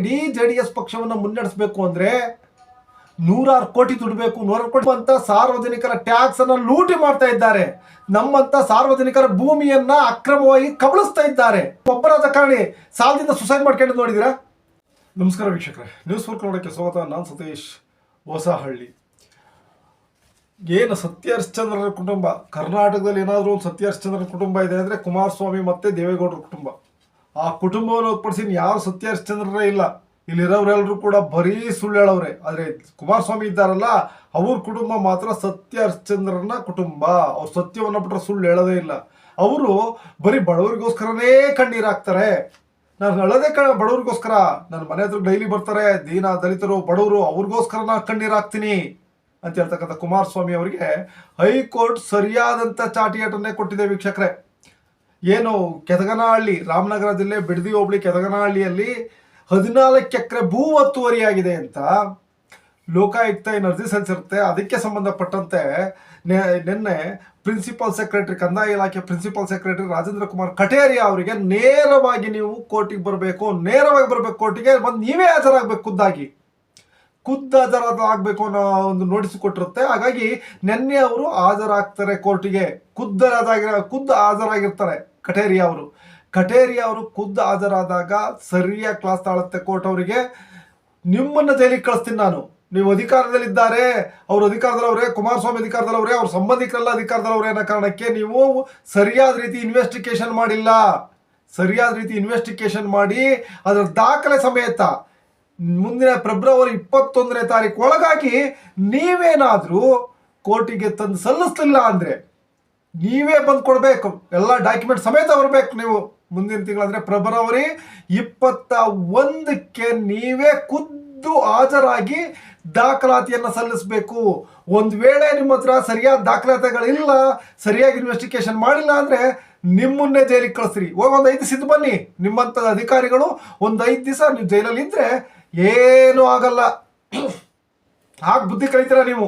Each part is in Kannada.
ಇಡೀ ಜೆ ಡಿ ಎಸ್ ಪಕ್ಷವನ್ನು ಮುನ್ನಡೆಸಬೇಕು ಅಂದ್ರೆ ನೂರಾರು ಕೋಟಿ ದುಡಬೇಕು, ನೂರಾರು ಕೋಟಿ ಅಂತ ಸಾರ್ವಜನಿಕರ ಟ್ಯಾಕ್ಸ್ ಅನ್ನ ಲೂಟಿ ಮಾಡ್ತಾ ಇದ್ದಾರೆ. ನಮ್ಮಂತ ಸಾರ್ವಜನಿಕರ ಭೂಮಿಯನ್ನ ಅಕ್ರಮವಾಗಿ ಕಬಳಿಸ್ತಾ ಇದ್ದಾರೆ. ಒಬ್ಬ ರಾಜಕಾರಣಿ ಸಾಲದಿಂದ ಸುಸೈಡ್ ಮಾಡ್ಕೊಂಡು ನೋಡಿದಿರಾ ನಮಸ್ಕಾರ ವೀಕ್ಷಕರೇ. ನ್ಯೂಸ್ ಫೋರ್ ಕನ್ನಡಕ್ಕೆ ಸ್ವಾಗತ. ನಾನು ಸತೀಶ್ ಹೊಸಹಳ್ಳಿ. ಏನು ಸತ್ಯ ಹರಿಶ್ಚಂದ್ರರ ಕುಟುಂಬ? ಕರ್ನಾಟಕದಲ್ಲಿ ಏನಾದರೂ ಒಂದು ಸತ್ಯ ಹರಿಶ್ಚಂದ್ರರ ಕುಟುಂಬ ಇದೆ ಅಂದರೆ ಕುಮಾರಸ್ವಾಮಿ ಮತ್ತು ದೇವೇಗೌಡರ ಕುಟುಂಬ. ಆ ಕುಟುಂಬವನ್ನು ಹೊರತುಪಡಿಸಿ ಯಾರು ಸತ್ಯ ಹರಿಶ್ಚಂದ್ರರೇ ಇಲ್ಲ ಇಲ್ಲಿರೋರೆಲ್ಲರೂ ಕೂಡ ಬರೀ ಸುಳ್ಳು ಹೇಳವ್ರೆ ಆದರೆ ಕುಮಾರಸ್ವಾಮಿ ಇದ್ದಾರಲ್ಲ, ಅವ್ರ ಕುಟುಂಬ ಮಾತ್ರ ಸತ್ಯ ಹರಿಶ್ಚಂದ್ರನ ಕುಟುಂಬ. ಅವ್ರು ಸತ್ಯವನ್ನು ಬಿಟ್ಟರೆ ಸುಳ್ಳು ಹೇಳೋದೇ ಇಲ್ಲ. ಅವರು ಬರೀ ಬಡವರಿಗೋಸ್ಕರನೇ ಕಣ್ಣೀರು ಹಾಕ್ತಾರೆ. ನಾನು ಹೇಳೋದೇ ಕಣ ಬಡವ್ರಿಗೋಸ್ಕರ. ನನ್ನ ಮನೆ ಹತ್ರ ಡೈಲಿ ಬರ್ತಾರೆ, ದೀನ, ದಲಿತರು, ಬಡವರು, ಅವ್ರಿಗೋಸ್ಕರ ನಾನು ಕಣ್ಣೀರು ಹಾಕ್ತೀನಿ ಅಂತ ಹೇಳ್ತಕ್ಕಂಥ ಕುಮಾರಸ್ವಾಮಿ ಅವರಿಗೆ ಹೈಕೋರ್ಟ್ ಸರಿಯಾದಂಥ ಚಾಟಿಯಾಟನ್ನೇ ಕೊಟ್ಟಿದೆ ವೀಕ್ಷಕರೇ. ಏನು ಕೆದಗನಹಳ್ಳಿ ರಾಮನಗರ ಜಿಲ್ಲೆ ಬಿಡದಿ ಹೋಬಳಿ ಕೆದಗನಹಳ್ಳಿಯಲ್ಲಿ ಹದಿನಾಲ್ಕು ಎಕರೆ ಭೂ ಒತ್ತುವರಿಯಾಗಿದೆ ಅಂತ ಲೋಕಾಯುಕ್ತ ಏನು ಅರ್ಜಿ ಸಲ್ಲಿಸಿರುತ್ತೆ. ಅದಕ್ಕೆ ಸಂಬಂಧಪಟ್ಟಂತೆ ನಿನ್ನೆ ಪ್ರಿನ್ಸಿಪಲ್ ಸೆಕ್ರೆಟರಿ, ಕಂದಾಯ ಇಲಾಖೆ ಪ್ರಿನ್ಸಿಪಲ್ ಸೆಕ್ರೆಟರಿ ರಾಜೇಂದ್ರ ಕುಮಾರ್ ಕಟೇರಿಯಾ ಅವರಿಗೆ ನೇರವಾಗಿ ನೀವು ಕೋರ್ಟಿಗೆ ಬರಬೇಕು, ನೇರವಾಗಿ ಬರಬೇಕು ಕೋರ್ಟಿಗೆ, ಬಂದು ನೀವೇ ಹಾಜರಾಗಬೇಕು ಖುದ್ದಾಗಿ. ಖುದ್ದು ಹಾಜರಾಗಬೇಕು ಅನ್ನೋ ಒಂದು ನೋಟಿಸ್ ಕೊಟ್ಟಿರುತ್ತೆ. ಹಾಗಾಗಿ ನಿನ್ನೆ ಅವರು ಹಾಜರಾಗ್ತಾರೆ ಕೋರ್ಟಿಗೆ. ಖುದ್ದು ಹಾಜರಾಗಿ ಖುದ್ದು ಹಾಜರಾಗಿರ್ತಾರೆ ಕಟೇರಿ ಅವರು. ಕಟೇರಿ ಅವರು ಖುದ್ದು ಹಾಜರಾದಾಗ ಸರಿಯಾಗಿ ಕ್ಲಾಸ್ ತಾಳುತ್ತೆ ಕೋರ್ಟ್ ಅವರಿಗೆ. ನಿಮ್ಮನ್ನ ಜೈಲಿಗೆ ಕಳಿಸ್ತೀನಿ ನಾನು. ನೀವು ಅಧಿಕಾರದಲ್ಲಿದ್ದಾರೆ. ಅವ್ರ ಅಧಿಕಾರದಲ್ಲವರೇ, ಕುಮಾರಸ್ವಾಮಿ ಅಧಿಕಾರದಲ್ಲವ್ರೆ, ಅವ್ರ ಸಂಬಂಧಿಕರೆಲ್ಲ ಅಧಿಕಾರದಲ್ಲವ್ರೆ ಅನ್ನೋ ಕಾರಣಕ್ಕೆ ನೀವು ಸರಿಯಾದ ರೀತಿ ಇನ್ವೆಸ್ಟಿಗೇಷನ್ ಮಾಡಿಲ್ಲ. ಸರಿಯಾದ ರೀತಿ ಇನ್ವೆಸ್ಟಿಗೇಷನ್ ಮಾಡಿ, ಅದರ ದಾಖಲೆ ಸಮೇತ ಮುಂದಿನ ಫೆಬ್ರವರಿ ಇಪ್ಪತ್ತೊಂದನೇ ತಾರೀಕು ಒಳಗಾಗಿ ನೀವೇನಾದರೂ ಕೋರ್ಟಿಗೆ ತಂದು ಸಲ್ಲಿಸ್ಲಿಲ್ಲ ಅಂದರೆ ನೀವೇ ಬಂದು ಕೊಡಬೇಕು. ಎಲ್ಲ ಡಾಕ್ಯುಮೆಂಟ್ ಸಮೇತ ಬರಬೇಕು ನೀವು. ಮುಂದಿನ ತಿಂಗಳಂದ್ರೆ ಫೆಬ್ರವರಿ ಇಪ್ಪತ್ತ ಒಂದಕ್ಕೆ ನೀವೇ ಖುದ್ದು ಹಾಜರಾಗಿ ದಾಖಲಾತಿಯನ್ನು ಸಲ್ಲಿಸಬೇಕು. ಒಂದು ವೇಳೆ ನಿಮ್ಮ ಹತ್ರ ಸರಿಯಾದ ದಾಖಲಾತಿಗಳಿಲ್ಲ, ಸರಿಯಾಗಿ ಇನ್ವೆಸ್ಟಿಗೇಷನ್ ಮಾಡಿಲ್ಲ ಅಂದರೆ ನಿಮ್ಮನ್ನೇ ಜೈಲಿಗೆ ಕಳಿಸ್ರಿ. ಹೋಗಿ ಒಂದು ಐದು ದಿವಸ ಬನ್ನಿ. ನಿಮ್ಮಂಥ ಅಧಿಕಾರಿಗಳು ಒಂದು ಐದು ದಿವಸ ನೀವು ಜೈಲಲ್ಲಿ ಇದ್ದರೆ ಏನೂ ಆಗಲ್ಲ. ಹಾಗೆ ಬುದ್ಧಿ ಕಲಿತೀರಾ ನೀವು?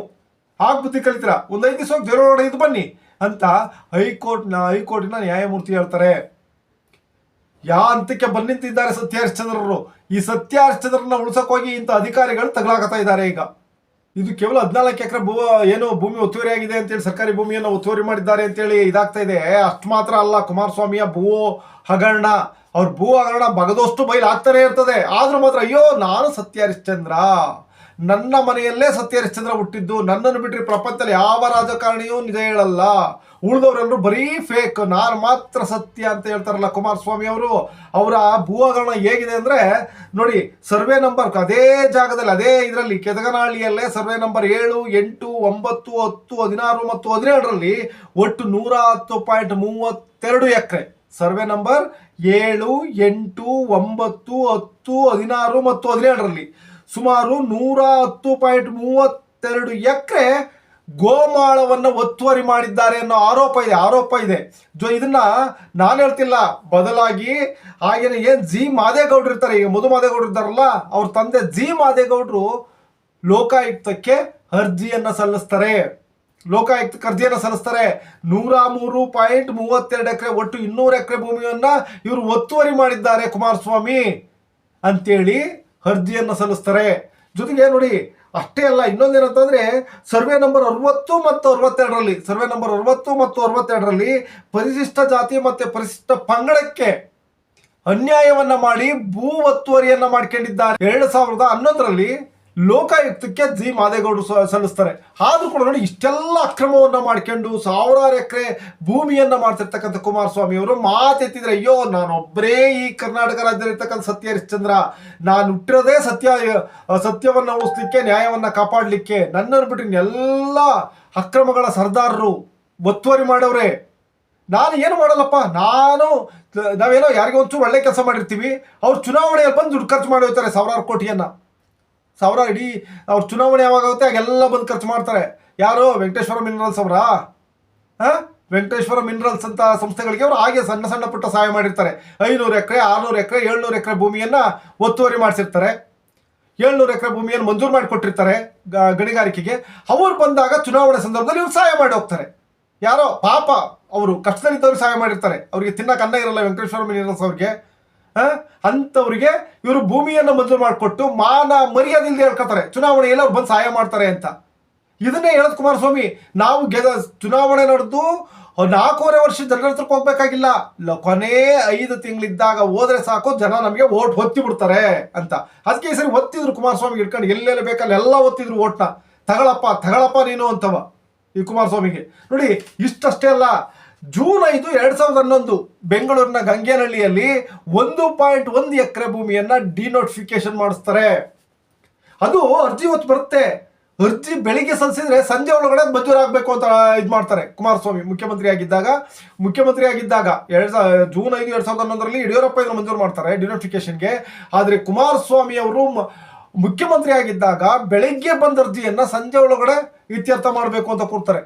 ಹಾಕ್ ಬುದ್ಧಿ ಕಲಿತೀರಾ? ಒಂದು ಐದು ದಿವಸ ಜ್ವರ ಇದು ಬನ್ನಿ ಅಂತ ಹೈಕೋರ್ಟ್ನ, ಹೈಕೋರ್ಟಿನ ನ್ಯಾಯಮೂರ್ತಿ ಹೇಳ್ತಾರೆ. ಯಾ ಹಂತಕ್ಕೆ ಬಂದಿಂತಿದ್ದಾರೆ ಸತ್ಯ ಹರಿಶ್ಚಂದ್ರರು ಈ ಸತ್ಯ ಹರಿಶ್ಚಂದ್ರನ ಉಳಿಸೋಕೋಗಿ ಇಂಥ ಅಧಿಕಾರಿಗಳು ತಗಲಾಗತ್ತಾ ಇದ್ದಾರೆ ಈಗ. ಇದು ಕೇವಲ ಹದಿನಾಲ್ಕು ಎಕರೆ ಭೂ, ಏನು ಭೂಮಿ ಒತ್ತುವರಿ ಆಗಿದೆ ಅಂತೇಳಿ ಸರ್ಕಾರಿ ಭೂಮಿಯನ್ನು ಒತ್ತುವರಿ ಮಾಡಿದ್ದಾರೆ ಅಂತೇಳಿ ಇದಾಗ್ತಾ ಇದೆ. ಅಷ್ಟು ಮಾತ್ರ ಅಲ್ಲ, ಕುಮಾರಸ್ವಾಮಿಯ ಭೂ ಹಗರಣ. ಅವ್ರ ಭೂ ಹಗರಣ ಬಗದೋಷ್ಟು ಬೈಲ್ ಆಗ್ತಾನೆ ಇರ್ತದೆ. ಆದ್ರೂ ಮಾತ್ರ ಅಯ್ಯೋ, ನಾನು ಸತ್ಯ ಹರಿಶ್ಚಂದ್ರ ನನ್ನ ಮನೆಯಲ್ಲೇ ಸತ್ಯ ಹರಿಶ್ಚಂದ್ರ ಹುಟ್ಟಿದ್ದು. ನನ್ನನ್ನು ಬಿಟ್ಟರೆ ಪ್ರಪಂಚದಲ್ಲಿ ಯಾವ ರಾಜಕಾರಣಿಯೂ ನಿಜ ಹೇಳಲ್ಲ. ಉಳಿದವರೆಲ್ಲರೂ ಬರೀ ಫೇಕ್ ನಾನು ಮಾತ್ರ ಸತ್ಯ ಅಂತ ಹೇಳ್ತಾರಲ್ಲ ಕುಮಾರಸ್ವಾಮಿ ಅವರು. ಅವರ ಭೂ ಹಗರಣ ಹೇಗಿದೆ ಅಂದ್ರೆ, ನೋಡಿ, ಸರ್ವೆ ನಂಬರ್ ಅದೇ ಜಾಗದಲ್ಲಿ, ಅದೇ ಇದರಲ್ಲಿ, ಕೆದಗನಹಳ್ಳಿಯಲ್ಲೇ ಸರ್ವೆ ನಂಬರ್ ಏಳು, ಎಂಟು, ಒಂಬತ್ತು, ಹತ್ತು, ಹದಿನಾರು ಮತ್ತು ಹದಿನೇಳರಲ್ಲಿ ಒಟ್ಟು ನೂರ ಹತ್ತು ಪಾಯಿಂಟ್ ಮೂವತ್ತೆರಡು ಎಕರೆ. ಸರ್ವೆ ನಂಬರ್ ಏಳು, ಎಂಟು, ಒಂಬತ್ತು, ಹತ್ತು, ಹದಿನಾರು ಮತ್ತು ಹದಿನೇಳರಲ್ಲಿ ಸುಮಾರು ನೂರ ಹತ್ತು ಪಾಯಿಂಟ್ ಮೂವತ್ತೆರಡು ಎಕರೆ ಗೋಮಾಳವನ್ನು ಒತ್ತುವರಿ ಮಾಡಿದ್ದಾರೆ ಅನ್ನೋ ಆರೋಪ ಇದೆ ಆರೋಪ ಇದೆ. ಜೊ, ಇದನ್ನ ನಾನು ಹೇಳ್ತಿಲ್ಲ. ಬದಲಾಗಿ ಹಾಗೇನೆ ಏನ್ ಜಿ ಮಾದೇಗೌಡ್ರು ಇರ್ತಾರೆ, ಈಗ ಮಧು ಮಾದೇಗೌಡರು ಇದ್ದಾರಲ್ಲ, ಅವ್ರ ತಂದೆ ಜಿ ಮಾದೇಗೌಡರು ಲೋಕಾಯುಕ್ತಕ್ಕೆ ಅರ್ಜಿಯನ್ನು ಸಲ್ಲಿಸ್ತಾರೆ. ಲೋಕಾಯುಕ್ತಕ್ಕೆ ಕರ್ಜಿಯನ್ನು ಸಲ್ಲಿಸ್ತಾರೆ. ನೂರ ಮೂರು ಪಾಯಿಂಟ್ ಮೂವತ್ತೆರಡು ಎಕರೆ ಒಟ್ಟು ಇನ್ನೂರು ಎಕರೆ ಭೂಮಿಯನ್ನ ಇವರು ಒತ್ತುವರಿ ಮಾಡಿದ್ದಾರೆ ಕುಮಾರಸ್ವಾಮಿ ಅಂತೇಳಿ ಅರ್ಜಿಯನ್ನು ಸಲ್ಲಿಸ್ತಾರೆ. ಜೊತೆಗೆ ನೋಡಿ, ಅಷ್ಟೇ ಅಲ್ಲ, ಇನ್ನೊಂದೇನಂತಂದ್ರೆ ಸರ್ವೆ ನಂಬರ್ ಅರವತ್ತು ಮತ್ತು ಅರವತ್ತೆರಡರಲ್ಲಿ, ಸರ್ವೆ ನಂಬರ್ ಅರವತ್ತು ಮತ್ತು ಅರವತ್ತೆರಡರಲ್ಲಿ ಪರಿಶಿಷ್ಟ ಜಾತಿ ಮತ್ತು ಪರಿಶಿಷ್ಟ ಪಂಗಡಕ್ಕೆ ಅನ್ಯಾಯವನ್ನ ಮಾಡಿ ಭೂ ಒತ್ತುವರಿಯನ್ನ ಮಾಡ್ಕೊಂಡಿದ್ದಾರೆ. ಎರಡು ಸಾವಿರದ ಹನ್ನೊಂದರಲ್ಲಿ ಲೋಕಾಯುಕ್ತಕ್ಕೆ ಜಿ. ಮಾದೇಗೌಡರು ಸಲ್ಲಿಸ್ತಾರೆ. ಆದರೂ ಕೂಡ ನೋಡಿ ಇಷ್ಟೆಲ್ಲ ಅಕ್ರಮವನ್ನು ಮಾಡ್ಕೊಂಡು ಸಾವಿರಾರು ಎಕರೆ ಭೂಮಿಯನ್ನು ಮಾಡ್ತಿರ್ತಕ್ಕಂಥ ಕುಮಾರಸ್ವಾಮಿ ಅವರು ಮಾತೆತ್ತಿದ್ರೆ, ಅಯ್ಯೋ ನಾನೊಬ್ಬರೇ ಈ ಕರ್ನಾಟಕ ರಾಜ್ಯದಲ್ಲಿರ್ತಕ್ಕಂಥ ಸತ್ಯ ಹರಿಶ್ಚಂದ್ರ. ನಾನು ಹುಟ್ಟಿರೋದೇ ಸತ್ಯ ಸತ್ಯವನ್ನ ಉಳಿಸ್ಲಿಕ್ಕೆ ನ್ಯಾಯವನ್ನ ಕಾಪಾಡಲಿಕ್ಕೆ. ನನ್ನನ್ನು ಬಿಟ್ಟು ಎಲ್ಲ ಅಕ್ರಮಗಳ ಸರ್ದಾರರು ಒತ್ತುವರಿ ಮಾಡವ್ರೆ. ನಾನು ಏನು ಮಾಡಲ್ಲಪ್ಪ? ನಾನು, ನಾವೇನೋ ಯಾರಿಗೋ ಒಂಚೂರು ಒಳ್ಳೆ ಕೆಲಸ ಮಾಡಿರ್ತೀವಿ. ಅವ್ರು ಚುನಾವಣೆಯಲ್ಲಿ ಬಂದು ದುಡ್ಡು ಖರ್ಚು ಮಾಡಿ ಹೋಗ್ತಾರೆ ಸಾವಿರಾರು ಕೋಟಿಯನ್ನ. ಸಾವಿರ ಇಡೀ ಅವ್ರ ಚುನಾವಣೆ ಯಾವಾಗ ಆಗುತ್ತೆ ಆಗೆಲ್ಲ ಬಂದು ಖರ್ಚು ಮಾಡ್ತಾರೆ. ಯಾರು? ವೆಂಕಟೇಶ್ವರ ಮಿನರಲ್ಸ್ ಅವರ? ಹಾಂ? ವೆಂಕಟೇಶ್ವರ ಮಿನರಲ್ಸ್ ಅಂತ ಸಂಸ್ಥೆಗಳಿಗೆ ಅವರು ಹಾಗೆ ಸಣ್ಣ ಸಣ್ಣ ಪುಟ್ಟ ಸಹಾಯ ಮಾಡಿರ್ತಾರೆ. ಐನೂರು ಎಕರೆ, ಆರುನೂರು ಎಕರೆ, ಏಳ್ನೂರು ಎಕರೆ ಭೂಮಿಯನ್ನು ಒತ್ತುವರಿ ಮಾಡಿಸಿರ್ತಾರೆ. ಏಳ್ನೂರು ಎಕರೆ ಭೂಮಿಯನ್ನು ಮಂಜೂರು ಮಾಡಿಕೊಟ್ಟಿರ್ತಾರೆ ಗಣಿಗಾರಿಕೆಗೆ. ಅವ್ರು ಬಂದಾಗ ಚುನಾವಣೆ ಸಂದರ್ಭದಲ್ಲಿ ಇವ್ರು ಸಹಾಯ ಮಾಡಿ ಹೋಗ್ತಾರೆ. ಯಾರೋ? ಪಾಪ, ಅವರು ಕಷ್ಟದಲ್ಲಿದ್ದವರು ಸಹಾಯ ಮಾಡಿರ್ತಾರೆ. ಅವರಿಗೆ ತಿನ್ನಕ್ಕೆ ಅನ್ನ ಇರಲ್ಲ ವೆಂಕಟೇಶ್ವರ ಮಿನರಲ್ಸ್ ಅವ್ರಿಗೆ? ಅಂಥವ್ರಿಗೆ ಇವರು ಭೂಮಿಯನ್ನು ಮಂಜೂರು ಮಾಡಿಕೊಟ್ಟು ಮಾನ ಮರ್ಯಾದಿಲ್ದೆ ಹೇಳ್ಕೊತಾರೆ ಚುನಾವಣೆಯಲ್ಲಿ ಅವ್ರು ಬಂದು ಸಹಾಯ ಮಾಡ್ತಾರೆ ಅಂತ. ಇದನ್ನೇ ಹೇಳೋದು ಕುಮಾರಸ್ವಾಮಿ. ನಾವು ಗೆದ ಚುನಾವಣೆ ನಡೆದು ನಾಲ್ಕೂವರೆ ವರ್ಷ ಜನರ ಹತ್ರಕ್ಕೆ ಹೋಗ್ಬೇಕಾಗಿಲ್ಲ. ಕೊನೆ ಐದು ತಿಂಗಳಿದ್ದಾಗ ಹೋದ್ರೆ ಸಾಕು, ಜನ ನಮಗೆ ಓಟ್ ಹೊತ್ತಿ ಬಿಡ್ತಾರೆ ಅಂತ. ಅದಕ್ಕೆ ಈ ಸರಿ ಒತ್ತಿದ್ರು ಕುಮಾರಸ್ವಾಮಿ ಹಿಡ್ಕೊಂಡು, ಎಲ್ಲೆಲ್ಲಿ ಬೇಕಲ್ಲಿ ಎಲ್ಲ ಒತ್ತಿದ್ರು ಓಟ್ನ ತಗಳಪ್ಪ ತಗಳಪ್ಪ ನೀನು ಅಂತವ ಈ ಕುಮಾರಸ್ವಾಮಿಗೆ. ನೋಡಿ, ಇಷ್ಟಷ್ಟೇ ಅಲ್ಲ. ಜೂನ್ ಐದು ಎರಡ್ ಸಾವಿರದ ಹನ್ನೊಂದು ಬೆಂಗಳೂರಿನ ಗಂಗೇನಹಳ್ಳಿಯಲ್ಲಿ ಒಂದು ಪಾಯಿಂಟ್ ಒಂದು ಎಕರೆ ಭೂಮಿಯನ್ನ ಡಿನೋಟಿಫಿಕೇಶನ್ ಮಾಡಿಸ್ತಾರೆ. ಅದು ಅರ್ಜಿ ಹೊತ್ತು ಬರುತ್ತೆ. ಅರ್ಜಿ ಬೆಳಿಗ್ಗೆ ಸಲ್ಲಿಸಿದ್ರೆ ಸಂಜೆ ಒಳಗಡೆ ಮಂಜೂರಾಗಬೇಕು ಅಂತ ಇದು ಮಾಡ್ತಾರೆ. ಕುಮಾರಸ್ವಾಮಿ ಮುಖ್ಯಮಂತ್ರಿ ಆಗಿದ್ದಾಗ ಮುಖ್ಯಮಂತ್ರಿ ಆಗಿದ್ದಾಗ ಎರಡ್ ಜೂನ್ ಐದು ಎರಡು ಸಾವಿರದ ಹನ್ನೊಂದರಲ್ಲಿ ಯಡಿಯೂರಪ್ಪ ಇದನ್ನು ಮಂಜೂರು ಮಾಡ್ತಾರೆ ಡಿನೋಟಿಫಿಕೇಶನ್ಗೆ ಆದರೆ ಕುಮಾರಸ್ವಾಮಿ ಅವರು ಮುಖ್ಯಮಂತ್ರಿ ಆಗಿದ್ದಾಗ ಬೆಳಿಗ್ಗೆ ಬಂದ ಅರ್ಜಿಯನ್ನ ಸಂಜೆ ಒಳಗಡೆ ಇತ್ಯರ್ಥ ಮಾಡಬೇಕು ಅಂತ ಕೊಡ್ತಾರೆ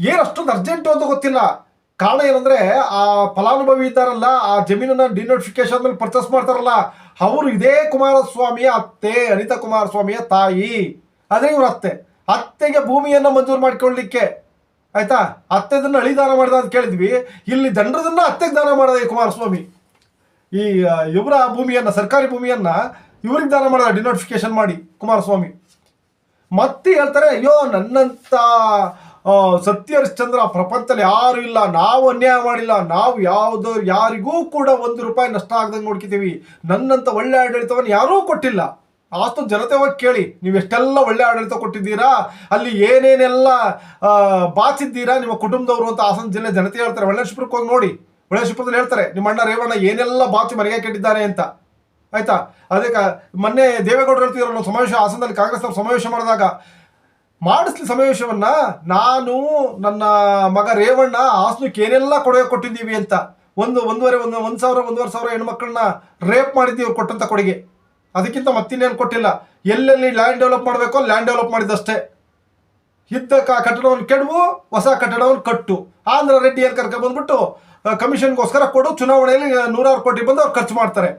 ಏನು ಅಷ್ಟೊಂದು ಅರ್ಜೆಂಟು ಅಂತ ಗೊತ್ತಿಲ್ಲ. ಕಾರಣ ಏನಂದ್ರೆ, ಆ ಫಲಾನುಭವಿ ಇದ್ದಾರಲ್ಲ, ಆ ಜಮೀನನ್ನ ಡಿನೋಟಿಫಿಕೇಶನ್ ಮೇಲೆ ಪರ್ಚೇಸ್ ಮಾಡ್ತಾರಲ್ಲ, ಅವರು ಇದೇ ಕುಮಾರಸ್ವಾಮಿಯ ಅತ್ತೆ, ಅನಿತಾ ಕುಮಾರಸ್ವಾಮಿಯ ತಾಯಿ. ಅದೇ ಇವ್ರ ಅತ್ತೆ. ಅತ್ತೆಗೆ ಭೂಮಿಯನ್ನು ಮಂಜೂರು ಮಾಡಿಕೊಳ್ಳಿಕ್ಕೆ. ಆಯ್ತಾ? ಅತ್ತೆದನ್ನ ಅಳಿದಾನ ಮಾಡಿದ ಅಂತ ಕೇಳಿದ್ವಿ. ಇಲ್ಲಿ ಜನರದನ್ನ ಅತ್ತೆಗೆ ದಾನ ಮಾಡಿದ ಈ ಕುಮಾರಸ್ವಾಮಿ. ಈ ಇವರ ಭೂಮಿಯನ್ನ, ಸರ್ಕಾರಿ ಭೂಮಿಯನ್ನ ಇವ್ರಿಗೆ ದಾನ ಮಾಡಿದ ಡಿನೋಟಿಫಿಕೇಶನ್ ಮಾಡಿ ಕುಮಾರಸ್ವಾಮಿ. ಮತ್ತೆ ಹೇಳ್ತಾರೆ, ಅಯ್ಯೋ ನನ್ನಂತ ಸತ್ಯ ಹರಿಶ್ಚಂದ್ರ ಪ್ರಪಂಚದಲ್ಲಿ ಯಾರು ಇಲ್ಲ, ನಾವು ಅನ್ಯಾಯ ಮಾಡಿಲ್ಲ, ನಾವು ಯಾವುದೋ ಯಾರಿಗೂ ಕೂಡ ಒಂದು ರೂಪಾಯಿ ನಷ್ಟ ಆಗದಂಗೆ ನೋಡ್ಕಿತೀವಿ ನನ್ನಂತ ಒಳ್ಳೆ ಆಡಳಿತವನ್ನು ಯಾರೂ ಕೊಟ್ಟಿಲ್ಲ. ಆಸ್ತು ಜನತೆ ಹೋಗಿ ಕೇಳಿ, ನೀವು ಎಷ್ಟೆಲ್ಲ ಒಳ್ಳೆ ಆಡಳಿತ ಕೊಟ್ಟಿದ್ದೀರಾ, ಅಲ್ಲಿ ಏನೇನೆಲ್ಲ ಬಾಚಿದ್ದೀರಾ, ನಿಮ್ಮ ಕುಟುಂಬದವರು ಅಂತ ಹಾಸನ ಜಿಲ್ಲೆ ಜನತೆ ಹೇಳ್ತಾರೆ. ಒಳ್ಳೆಶ್ಪುರಕ್ಕೆ ಹೋಗಿ ನೋಡಿ. ಒಳ್ಳೆಶ್ಪುರದಲ್ಲಿ ಹೇಳ್ತಾರೆ, ನಿಮ್ಮ ಅಣ್ಣ ರೇವಣ್ಣ ಏನೆಲ್ಲ ಬಾಚಿ ಮನೆಗೆ ಕೆಟ್ಟಿದ್ದಾನೆ ಅಂತ. ಆಯ್ತಾ? ಅದಕ್ಕೆ ಮೊನ್ನೆ ದೇವೇಗೌಡರು ಹೇಳ್ತಿದ್ರು ಸಮಾವೇಶ, ಹಾಸನದಲ್ಲಿ ಕಾಂಗ್ರೆಸ್ನವ್ರು ಸಮಾವೇಶ ಮಾಡಿದಾಗ ಮಾಡಿಸ್ಲಿ ಸಮಾವೇಶವನ್ನ, ನಾನು, ನನ್ನ ಮಗ ರೇವಣ್ಣ ಹಾಸನಕ್ಕೆ ಏನೆಲ್ಲ ಕೊಡುಗೆ ಕೊಟ್ಟಿದ್ದೀವಿ ಅಂತ. ಒಂದು ಒಂದೂವರೆ, ಒಂದು ಒಂದು ಸಾವಿರ, ಒಂದೂವರೆ ಸಾವಿರ ಹೆಣ್ಮಕ್ಳನ್ನ ರೇಪ್ ಮಾಡಿದ್ದೀವಿ ಕೊಟ್ಟಂತ ಕೊಡುಗೆ. ಅದಕ್ಕಿಂತ ಮತ್ತಿನ್ನೇನು ಕೊಟ್ಟಿಲ್ಲ. ಎಲ್ಲೆಲ್ಲಿ ಲ್ಯಾಂಡ್ ಡೆವಲಪ್ ಮಾಡಬೇಕೋ ಲ್ಯಾಂಡ್ ಡೆವಲಪ್ ಮಾಡಿದಷ್ಟೇ ಇದ್ದ ಕಟ್ಟಡವನ್ನು ಕೆಡವು, ಹೊಸ ಕಟ್ಟಡವನ್ನು ಕಟ್ಟು. ಆಂಧ್ರ ರೆಡ್ಡಿ ಏನು ಕರ್ಕೊಂಡು ಬಂದ್ಬಿಟ್ಟು ಕಮಿಷನ್ಗೋಸ್ಕರ ಕೊಡು, ಚುನಾವಣೆಯಲ್ಲಿ ನೂರಾರು ಕೋಟಿ ಬಂದು ಅವ್ರು ಖರ್ಚು ಮಾಡ್ತಾರೆ.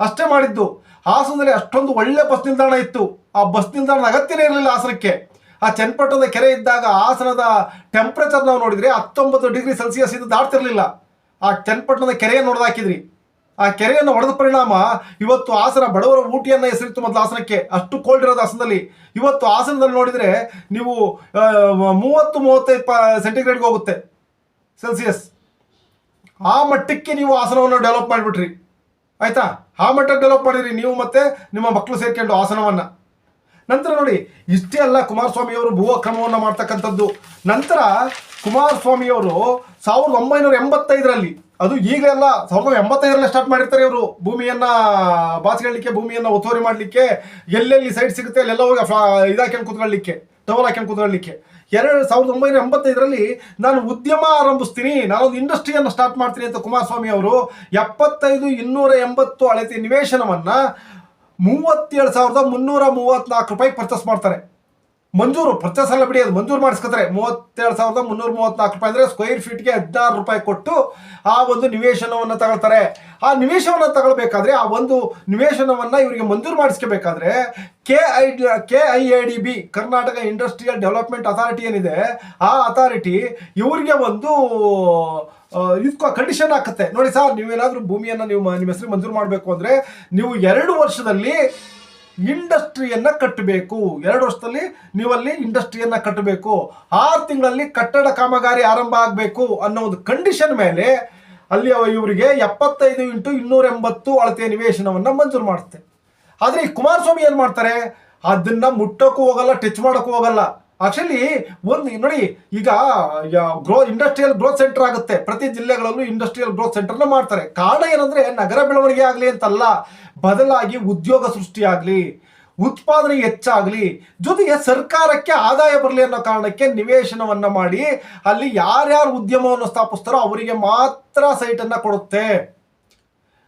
ಅಷ್ಟೇ ಮಾಡಿದ್ದು. ಹಾಸನದಲ್ಲಿ ಅಷ್ಟೊಂದು ಒಳ್ಳೆ ಬಸ್ ನಿಲ್ದಾಣ ಇತ್ತು. ಆ ಬಸ್ ನಿಲ್ದಾಣದ ಅಗತ್ಯನೇ ಇರಲಿಲ್ಲ ಹಾಸನಕ್ಕೆ. ಆ ಚನ್ನಪಟ್ಟಣದ ಕೆರೆ ಇದ್ದಾಗ ಹಾಸನದ ಟೆಂಪ್ರೇಚರ್ ನಾವು ನೋಡಿದ್ರೆ ಹತ್ತೊಂಬತ್ತು ಡಿಗ್ರಿ ಸೆಲ್ಸಿಯಸ್ ಇದು ದಾಟ್ತಿರಲಿಲ್ಲ. ಆ ಚನ್ನಪಟ್ಟಣದ ಕೆರೆಯನ್ನು ಹೊಡೆದಾಕಿದ್ರಿ ಆ ಕೆರೆಯನ್ನು ಹೊಡೆದ ಪರಿಣಾಮ ಇವತ್ತು ಹಾಸನ ಬಡವರ ಊಟಿಯನ್ನ ಹೆಸರಿತ್ತು ಮೊದಲು ಹಾಸನಕ್ಕೆ. ಅಷ್ಟು ಕೋಲ್ಡ್ ಇರೋದು ಹಾಸನದಲ್ಲಿ. ಇವತ್ತು ಹಾಸನದಲ್ಲಿ ನೋಡಿದ್ರೆ ನೀವು ಮೂವತ್ತು, ಮೂವತ್ತೈದು ಪ ಸೆಂಟಿಗ್ರೇಡ್ಗೆ ಹೋಗುತ್ತೆ ಸೆಲ್ಸಿಯಸ್ ಆ ಮಟ್ಟಕ್ಕೆ ನೀವು ಹಾಸನವನ್ನು ಡೆವಲಪ್ ಮಾಡಿಬಿಟ್ರಿ. ಆಯ್ತಾ? ಆ ಮಟ್ಟಕ್ಕೆ ಡೆವಲಪ್ ಮಾಡಿದ್ರಿ ನೀವು ಮತ್ತೆ ನಿಮ್ಮ ಮಕ್ಕಳು ಸೇರ್ಕೊಂಡು ಹಾಸನವನ್ನ. ನಂತರ ನೋಡಿ, ಇಷ್ಟೇ ಅಲ್ಲ ಕುಮಾರಸ್ವಾಮಿಯವರು ಭೂ ಅಕ್ರಮವನ್ನು ಮಾಡ್ತಕ್ಕಂಥದ್ದು. ನಂತರ ಕುಮಾರಸ್ವಾಮಿಯವರು ಸಾವಿರದ ಒಂಬೈನೂರ ಎಂಬತ್ತೈದರಲ್ಲಿ, ಅದು ಈಗಲೆಲ್ಲ ಸಾವಿರದ ಎಂಬತ್ತೈದರಲ್ಲೇ ಸ್ಟಾರ್ಟ್ ಮಾಡಿರ್ತಾರೆ ಇವರು. ಭೂಮಿಯನ್ನು ಬಾಚಿಕೊಳ್ಳಿಕ್ಕೆ, ಭೂಮಿಯನ್ನು ಒತ್ತುವರಿ ಮಾಡಲಿಕ್ಕೆ, ಎಲ್ಲೆಲ್ಲಿ ಸೈಟ್ ಸಿಗುತ್ತೆ, ಅಲ್ಲೆಲ್ಲ ಹೋಗಿ ಫ್ಲಾ, ಇದಾಕ್ಯಂಡು ಕೂತ್ಕೊಳ್ಳಿಕ್ಕೆ, ಟವಲ್ ಹಾಕ್ಯಂಡು ಕೂತ್ಕೊಳ್ಳಲಿಕ್ಕೆ ಎರಡು, ಸಾವಿರದ ಒಂಬೈನೂರ ಎಂಬತ್ತೈದರಲ್ಲಿ ನಾನು ಉದ್ಯಮ ಆರಂಭಿಸ್ತೀನಿ, ನಾನೊಂದು ಇಂಡಸ್ಟ್ರಿಯನ್ನು ಸ್ಟಾರ್ಟ್ ಮಾಡ್ತೀನಿ ಅಂತ ಕುಮಾರಸ್ವಾಮಿ ಅವರು ಎಪ್ಪತ್ತೈದು, ಇನ್ನೂರ ಎಂಬತ್ತು ಅಳತೆ ನಿವೇಶನವನ್ನ ಮೂವತ್ತೇಳು ಸಾವಿರದ ಮುನ್ನೂರ ಮೂವತ್ನಾಲ್ಕು ರೂಪಾಯಿ ಪರ್ಚೇಸ್ ಮಾಡ್ತಾರೆ. ಮಂಜೂರು ಪರ್ಚೇಸ್ ಅಲ್ಲ ಬಿಡಿ, ಅದು ಮಂಜೂರು ಮಾಡಿಸ್ಕೊತಾರೆ. ಮೂವತ್ತೇಳು ಸಾವಿರದ ಮುನ್ನೂರ ಮೂವತ್ನಾಲ್ಕು ರೂಪಾಯಿ ಅಂದರೆ ಸ್ಕ್ವೇರ್ ಫೀಟ್ಗೆ ಹದಿನಾರು ರೂಪಾಯಿ ಕೊಟ್ಟು ಆ ಒಂದು ನಿವೇಶನವನ್ನು ತಗೊಳ್ತಾರೆ. ಆ ನಿವೇಶನವನ್ನು ತಗೊಳ್ಬೇಕಾದ್ರೆ ಆ ಒಂದು ನಿವೇಶನವನ್ನು ಇವರಿಗೆ ಮಂಜೂರು ಮಾಡಿಸ್ಕೋಬೇಕಾದ್ರೆ K I K I A D B Karnataka industrial development authority ಏನಿದೆ, ಆ ಅಥಾರಿಟಿ ಇವರಿಗೆ ಒಂದು ಇದಕ್ಕೂ ಕಂಡೀಷನ್ ಹಾಕುತ್ತೆ. ನೋಡಿ ಸರ್ ನೀವೇನಾದ್ರೂ ಭೂಮಿಯನ್ನು ನೀವು ನಿಮ್ಮ ಹೆಸರು ಮಂಜೂರು ಮಾಡಬೇಕು ಅಂದರೆ ನೀವು ಎರಡು ವರ್ಷದಲ್ಲಿ ಇಂಡಸ್ಟ್ರಿಯನ್ನ ಕಟ್ಟಬೇಕು. ಎರಡು ವರ್ಷದಲ್ಲಿ ನೀವಲ್ಲಿ ಇಂಡಸ್ಟ್ರಿಯನ್ನ ಕಟ್ಟಬೇಕು. ಆರು ತಿಂಗಳಲ್ಲಿ ಕಟ್ಟಡ ಕಾಮಗಾರಿ ಆರಂಭ ಆಗಬೇಕು ಅನ್ನೋ ಒಂದು ಕಂಡೀಷನ್ ಮೇಲೆ ಅಲ್ಲಿ ಅವ- ಇವರಿಗೆ ಎಪ್ಪತ್ತೈದು ಇಂಟು ಇನ್ನೂರ ಎಂಬತ್ತು ಅಳತೆಯ ನಿವೇಶನವನ್ನ ಮಂಜೂರು ಮಾಡುತ್ತೆ. ಆದ್ರೆ ಈ ಕುಮಾರಸ್ವಾಮಿ ಏನು ಮಾಡ್ತಾರೆ? ಅದನ್ನ ಮುಟ್ಟೋಕ್ಕೂ ಹೋಗಲ್ಲ ಟಚ್ ಮಾಡೋಕ್ಕೂ ಹೋಗಲ್ಲ. ಆಕ್ಚುಲಿ ಒಂದು ನೋಡಿ, ಈಗ ಗ್ರೋ ಇಂಡಸ್ಟ್ರಿಯಲ್ ಗ್ರೋತ್ ಸೆಂಟರ್ ಆಗುತ್ತೆ. ಪ್ರತಿ ಜಿಲ್ಲೆಗಳಲ್ಲೂ ಇಂಡಸ್ಟ್ರಿಯಲ್ ಗ್ರೋತ್ ಸೆಂಟರ್ನ ಮಾಡ್ತಾರೆ. ಕಾರಣ ಏನಂದ್ರೆ, ನಗರ ಬೆಳವಣಿಗೆ ಆಗಲಿ ಅಂತಲ್ಲ, ಬದಲಾಗಿ ಉದ್ಯೋಗ ಸೃಷ್ಟಿ ಆಗಲಿ, ಉತ್ಪಾದನೆ ಹೆಚ್ಚಾಗಲಿ, ಜೊತೆಗೆ ಸರ್ಕಾರಕ್ಕೆ ಆದಾಯ ಬರಲಿ ಅನ್ನೋ ಕಾರಣಕ್ಕೆ ನಿವೇಶನವನ್ನ ಮಾಡಿ, ಅಲ್ಲಿ ಯಾರ್ಯಾರು ಉದ್ಯಮವನ್ನು ಸ್ಥಾಪಿಸ್ತಾರೋ ಅವರಿಗೆ ಮಾತ್ರ ಸೈಟನ್ನು ಕೊಡುತ್ತೆ.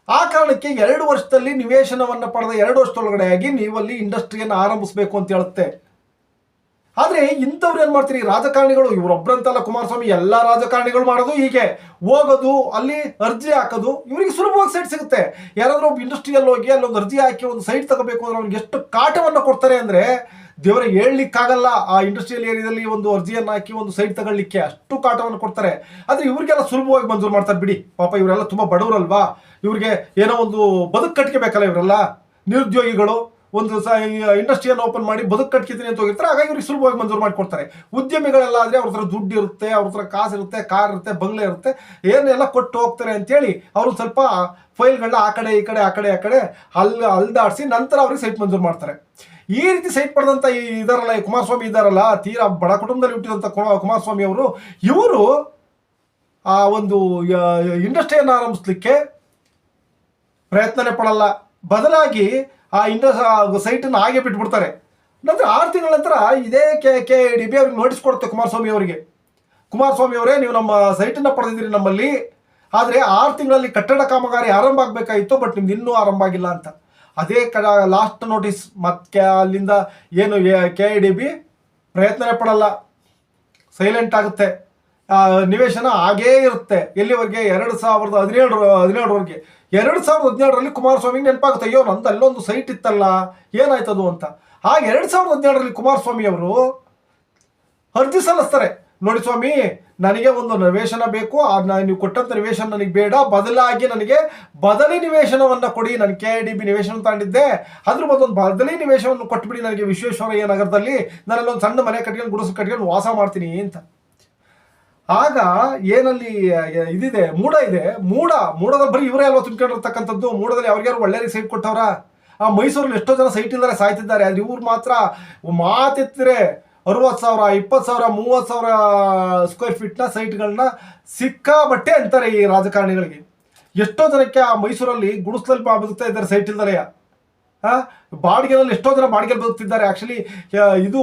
ಆ ಕಾರಣಕ್ಕೆ ಎರಡು ವರ್ಷದಲ್ಲಿ ನಿವೇಶನವನ್ನು ಪಡೆದ ಎರಡು ವರ್ಷದೊಳಗಡೆಯಾಗಿ ನೀವಲ್ಲಿ ಇಂಡಸ್ಟ್ರಿಯನ್ನು ಆರಂಭಿಸಬೇಕು ಅಂತ ಹೇಳುತ್ತೆ. ಆದ್ರೆ ಇಂಥವ್ರು ಏನ್ ಮಾಡ್ತೀರಿ? ರಾಜಕಾರಣಿಗಳು ಇವರೊಬ್ಬರಂತಲ್ಲ ಕುಮಾರಸ್ವಾಮಿ, ಎಲ್ಲಾ ರಾಜಕಾರಣಿಗಳು ಮಾಡೋದು ಹೀಗೆ. ಹೋಗೋದು, ಅಲ್ಲಿ ಅರ್ಜಿ ಹಾಕೋದು, ಇವರಿಗೆ ಸುಲಭವಾಗಿ ಸೈಟ್ ಸಿಗುತ್ತೆ. ಯಾರಾದ್ರೂ ಒಬ್ಬ ಇಂಡಸ್ಟ್ರಿಯಲ್ಲಿ ಹೋಗಿ ಅಲ್ಲೊಂದು ಅರ್ಜಿ ಹಾಕಿ ಒಂದು ಸೈಟ್ ತಗೋಬೇಕು ಅಂದ್ರೆ ಅವ್ನಿಗೆ ಎಷ್ಟು ಕಾಟವನ್ನು ಕೊಡ್ತಾರೆ ಅಂದ್ರೆ ದೇವರ, ಹೇಳ್ಲಿಕ್ಕಾಗಲ್ಲ. ಆ ಇಂಡಸ್ಟ್ರಿಯಲ್ ಏರಿಯಾದಲ್ಲಿ ಒಂದು ಅರ್ಜಿಯನ್ನು ಹಾಕಿ ಒಂದು ಸೈಟ್ ತಗೊಳ್ಳಿಕ್ಕೆ ಅಷ್ಟು ಕಾಟವನ್ನು ಕೊಡ್ತಾರೆ. ಆದ್ರೆ ಇವ್ರಿಗೆಲ್ಲ ಸುಲಭವಾಗಿ ಮಂಜೂರು ಮಾಡ್ತಾರೆ. ಬಿಡಿ, ಪಾಪ ಇವರೆಲ್ಲ ತುಂಬಾ ಬಡವರಲ್ವಾ? ಇವ್ರಿಗೆ ಏನೋ ಒಂದು ಬದುಕು ಕಟ್ಕೋಬೇಕಲ್ಲ ಇವರೆಲ್ಲ? ನಿರುದ್ಯೋಗಿಗಳು ಒಂದು ಇಂಡಸ್ಟ್ರಿಯನ್ನು ಓಪನ್ ಮಾಡಿ ಬದುಕು ಕಟ್ಕಿತೀನಿ ಅಂತ ಹೋಗಿರ್ತಾರೆ. ಹಾಗಾಗಿ ಇವ್ರಿಗೆ ಸುಲಭವಾಗಿ ಮಂಜೂರು ಮಾಡಿಕೊಡ್ತಾರೆ. ಉದ್ಯಮಿಗಳೆಲ್ಲ ಆದರೆ ಅವ್ರ ಹತ್ರ ದುಡ್ಡು ಇರುತ್ತೆ, ಅವ್ರ ಹತ್ರ ಕಾಸು ಇರುತ್ತೆ, ಕಾರ್ ಇರುತ್ತೆ, ಬಂಗ್ಲೆ ಇರುತ್ತೆ. ಏನೆಲ್ಲ ಕೊಟ್ಟು ಹೋಗ್ತಾರೆ ಅಂತೇಳಿ ಅವರು ಸ್ವಲ್ಪ ಫೈಲ್ಗಳನ್ನ ಆ ಕಡೆ, ಈ ಕಡೆ, ಆ ಕಡೆ ಆ ಕಡೆ ಅಲ್ಲಿ ಅಲ್ದಾಡಿಸಿ ನಂತರ ಅವ್ರಿಗೆ ಸೈಟ್ ಮಂಜೂರು ಮಾಡ್ತಾರೆ. ಈ ರೀತಿ ಸೈಟ್ ಪಡೆದಂಥ ಈ ಇದಾರಲ್ಲ, ಈ ಕುಮಾರಸ್ವಾಮಿ ಇದಾರಲ್ಲ, ತೀರಾ ಬಡ ಕುಟುಂಬದಲ್ಲಿ ಹುಟ್ಟಿದಂಥ ಕುಮ- ಕುಮಾರಸ್ವಾಮಿ ಅವರು, ಇವರು ಆ ಒಂದು ಇಂಡಸ್ಟ್ರಿಯನ್ನು ಆರಂಭಿಸ್ಲಿಕ್ಕೆ ಪ್ರಯತ್ನನೇ ಪಡಲ್ಲ. ಬದಲಾಗಿ ಆ ಇಂಡಸ್ ಸೈಟನ್ನು ಹಾಗೆ ಬಿಟ್ಬಿಡ್ತಾರೆ. ನಂತರ ಆರು ತಿಂಗಳ ನಂತರ ಇದೇ ಕೆ ಕೆ ಡಿ ಬಿ ಅವ್ರಿಗೆ ನೋಟಿಸ್ ಕೊಡುತ್ತೆ ಕುಮಾರಸ್ವಾಮಿ ಅವರಿಗೆ. ಕುಮಾರಸ್ವಾಮಿ ಅವರೇ, ನೀವು ನಮ್ಮ ಸೈಟನ್ನು ಪಡೆದಿದ್ದೀರಿ ನಮ್ಮಲ್ಲಿ. ಆದರೆ ಆರು ತಿಂಗಳಲ್ಲಿ ಕಟ್ಟಡ ಕಾಮಗಾರಿ ಆರಂಭ ಆಗಬೇಕಾಗಿತ್ತು, ಬಟ್ ನಿಮ್ದು ಇನ್ನೂ ಆರಂಭ ಆಗಿಲ್ಲ ಅಂತ. ಅದೇ ಕಡ ಲಾಸ್ಟ್ ನೋಟಿಸ್ ಮತ್ತೆ ಅಲ್ಲಿಂದ ಏನು ಕೆ ಐ ಡಿ ಬಿ ಪ್ರಯತ್ನನೇ ಪಡಲ್ಲ. ಸೈಲೆಂಟ್ ಆಗುತ್ತೆ. ನಿವೇಶನ ಹಾಗೇ ಇರುತ್ತೆ. ಎಲ್ಲಿವರೆಗೆ? ಎರಡು ಸಾವಿರದ ಹದಿನೇಳು ಹದಿನೇಳರವರೆಗೆ. ಎರಡು ಸಾವಿರದ ಹದಿನೇಳರಲ್ಲಿ ಕುಮಾರಸ್ವಾಮಿಗೆ ನೆನಪಾಗುತ್ತೆ, ಅಯ್ಯೋ, ನಂದು ಅಲ್ಲೊಂದು ಸೈಟ್ ಇತ್ತಲ್ಲ ಏನಾಯ್ತದು ಅಂತ. ಹಾಗೆ ಎರಡು ಸಾವಿರದ ಹದಿನೇಳರಲ್ಲಿ ಕುಮಾರಸ್ವಾಮಿ ಅವರು ಅರ್ಜಿ ಸಲ್ಲಿಸ್ತಾರೆ. ನೋಡಿ ಸ್ವಾಮಿ, ನನಗೆ ಒಂದು ನಿವೇಶನ ಬೇಕು ನೀವು ಕೊಟ್ಟಂತ ನಿವೇಶನ ನನಗೆ ಬೇಡ. ಬದಲಾಗಿ ನನಗೆ ಬದಲಿ ನಿವೇಶನವನ್ನು ಕೊಡಿ. ನಾನು ಕೆ ಡಿ ಬಿ ನಿವೇಶನ ತಗೊಂಡಿದ್ದೆ. ಅದ್ರ ಮೊದಲೊಂದು ಬದಲಿ ನಿವೇಶನವನ್ನು ಕೊಟ್ಟುಬಿಡಿ ನನಗೆ ವಿಶ್ವೇಶ್ವರಯ್ಯ ನಗರದಲ್ಲಿ. ನಾನಲ್ಲೊಂದು ಸಣ್ಣ ಮನೆ ಕಟ್ಕೊಂಡು ಗುಡಿಸ್ ಕಟ್ಕೊಂಡು ವಾಸ ಮಾಡ್ತೀನಿ, ಅಂತ. ಆಗ ಏನಲ್ಲಿ ಇದಿದೆ, ಮೂಡ ಇದೆ. ಮೂಡ ಮೂಡದ ಬರೀ ಇವರೇ ಅಲ್ವಾ ತುಂಬಿಕೊಂಡಿರ್ತಕ್ಕಂಥದ್ದು? ಮೂಡದಲ್ಲಿ ಅವ್ರಿಗಾರು ಒಳ್ಳೆ ಸೈಟ್ ಕೊಟ್ಟವರ? ಆ, ಮೈಸೂರಲ್ಲಿ ಎಷ್ಟೋ ಜನ ಸೈಟ್ ಇಲ್ಲದೆ ಸಾಯ್ತಿದ್ದಾರೆ. ಅಲ್ಲಿ ಇವ್ರು ಮಾತ್ರ ಮಾತೆತ್ತಿದ್ರೆ ಅರವತ್ತು ಸಾವಿರ, ಇಪ್ಪತ್ತು ಸಾವಿರ, ಮೂವತ್ತು ಸಾವಿರ ಸ್ಕ್ವೇರ್ ಫೀಟ್ನ ಸೈಟ್ಗಳನ್ನ ಸಿಕ್ಕಾಬಟ್ಟೆ ಅಂತಾರೆ ಈ ರಾಜಕಾರಣಿಗಳಿಗೆ. ಎಷ್ಟೋ ಜನಕ್ಕೆ ಆ ಮೈಸೂರಲ್ಲಿ ಗುಡಿಸ್ಲಲ್ಲಿ ಬದುಕ್ತಾ ಇದ್ದಾರೆ ಸೈಟ್ ಇಲ್ದಲೆಯ? ಆ ಬಾಡಿಗೆನಲ್ಲಿ ಎಷ್ಟೋ ಜನ ಬಾಡಿಗೆ ಬದುಕ್ತಿದ್ದಾರೆ. ಆಕ್ಚುಲಿ ಇದು